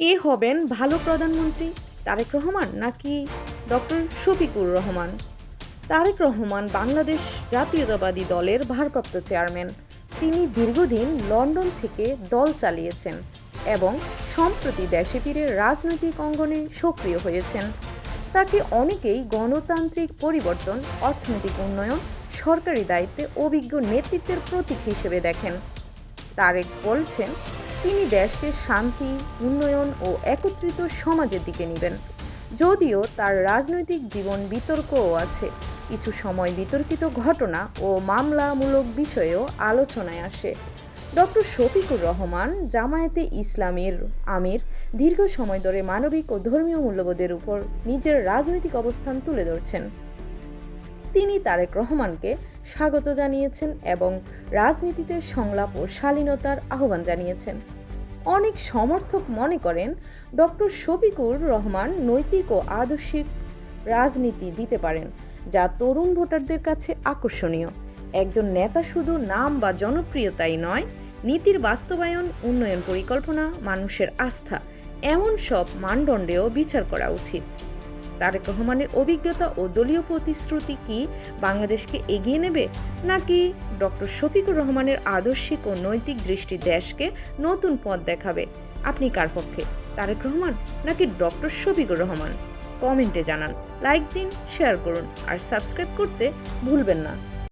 কে হবেন ভালো প্রধানমন্ত্রী? তারেক রহমান নাকি ডক্টর শফিকুর রহমান? তারেক রহমান বাংলাদেশ জাতীয়তাবাদী দলের ভারপ্রাপ্ত চেয়ারম্যান। তিনি দীর্ঘদিন লন্ডন থেকে দল চালিয়েছেন এবং সম্প্রতি দেশে ফিরে রাজনৈতিক অঙ্গনে সক্রিয় হয়েছেন। তাকে অনেকেই গণতান্ত্রিক পরিবর্তন, অর্থনৈতিক উন্নয়ন, সরকারি দায়িত্বে অভিজ্ঞ নেতৃত্বের প্রতীক হিসেবে দেখেন। তারেক বলছেন তিনি দেশকে শান্তি, উন্নয়ন ও একত্রিত সমাজের দিকে নেবেন। যদিও তার রাজনৈতিক জীবন বিতর্কও আছে। কিছু সময় বিতর্কিত ঘটনা ও মামলামূলক বিষয়েও আলোচনায় আসে। ডক্টর শফিকুর রহমান জামায়াতে ইসলামের আমির দীর্ঘ সময় ধরে মানবিক ও ধর্মীয় মূল্যবোধের উপর নিজের রাজনৈতিক অবস্থান তুলে ধরছেন। তিনি তারেক রহমানকে স্বাগত জানিয়েছেন এবং রাজনীতিতে সংলাপ ও শালীনতার আহ্বান জানিয়েছেন। অনেক সমর্থক মনে করেন, ডক্টর শফিকুর রহমান নৈতিক ও আদর্শিক রাজনীতি দিতে পারেন, যা তরুণ ভোটারদের কাছে আকর্ষণীয়। একজন নেতা শুধু নাম বা জনপ্রিয়তাই নয়, নীতির বাস্তবায়ন, উন্নয়ন পরিকল্পনা, মানুষের আস্থা, এমন সব মানদণ্ডেও বিচার করা উচিত। তারেক রহমানের অভিজ্ঞতা ও দলীয় প্রতিশ্রুতি কি বাংলাদেশকে এগিয়ে নেবে? নাকি ডক্টর শফিকুর রহমানের আদর্শিক ও নৈতিক দৃষ্টি দেশকে নতুন পথ দেখাবে? আপনি কার পক্ষে, তারেক রহমান নাকি ডক্টর শফিকুর রহমান? কমেন্টে জানান। লাইক দিন, শেয়ার করুন আর সাবস্ক্রাইব করতে ভুলবেন না।